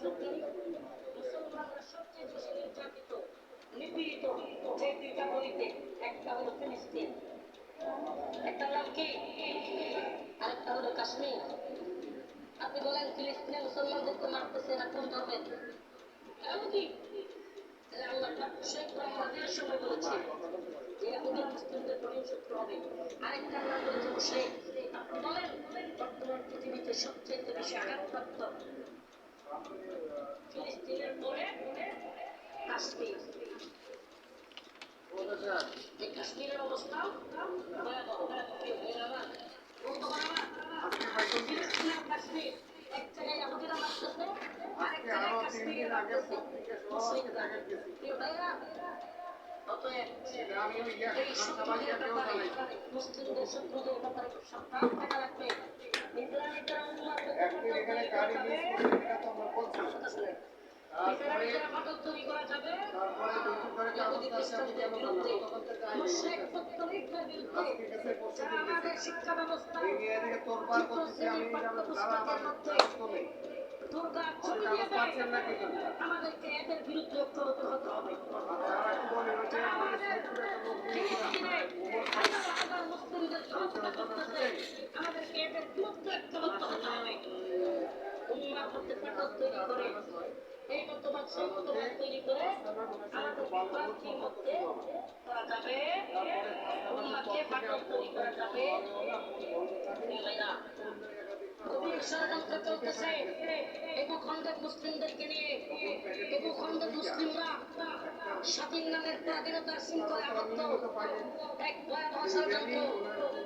মুসলমানরা সবচেয়ে বেশি নির্যাতিত একটা নাম কি আরেকটা হলো কাশ্মীর আপনি বলেন ফিলিস্তিনে মুসলমানদেরকে মারতেছে না কোন ধর্মের এমনকি তাহলে আল্লাহ বলেছে যে ইহুদি মুসলিমদের শত্রু হবে আল্লাহ বলেছে আপনি বলেন বর্তমান পৃথিবীতে সবচেয়ে বেশি আঘাতপ্রাপ্ত মুসলিমদের শত্রুদের ব্যাপারে খুব সাবধান থাকা লাগবে নিদ্রানিদ্রা উন্মাদ শিক্ষা দেয় আমাদেরকে এদের বিরুদ্ধে ঐক্যবদ্ধ করে এই মতবাদ সেই মতবাদ তৈরি করে নিয়ে এই মুসলিমরা স্বাধীন নামের স্বাধীনতার শৃঙ্খলে এক ভয়াবহ ষড়যন্ত্র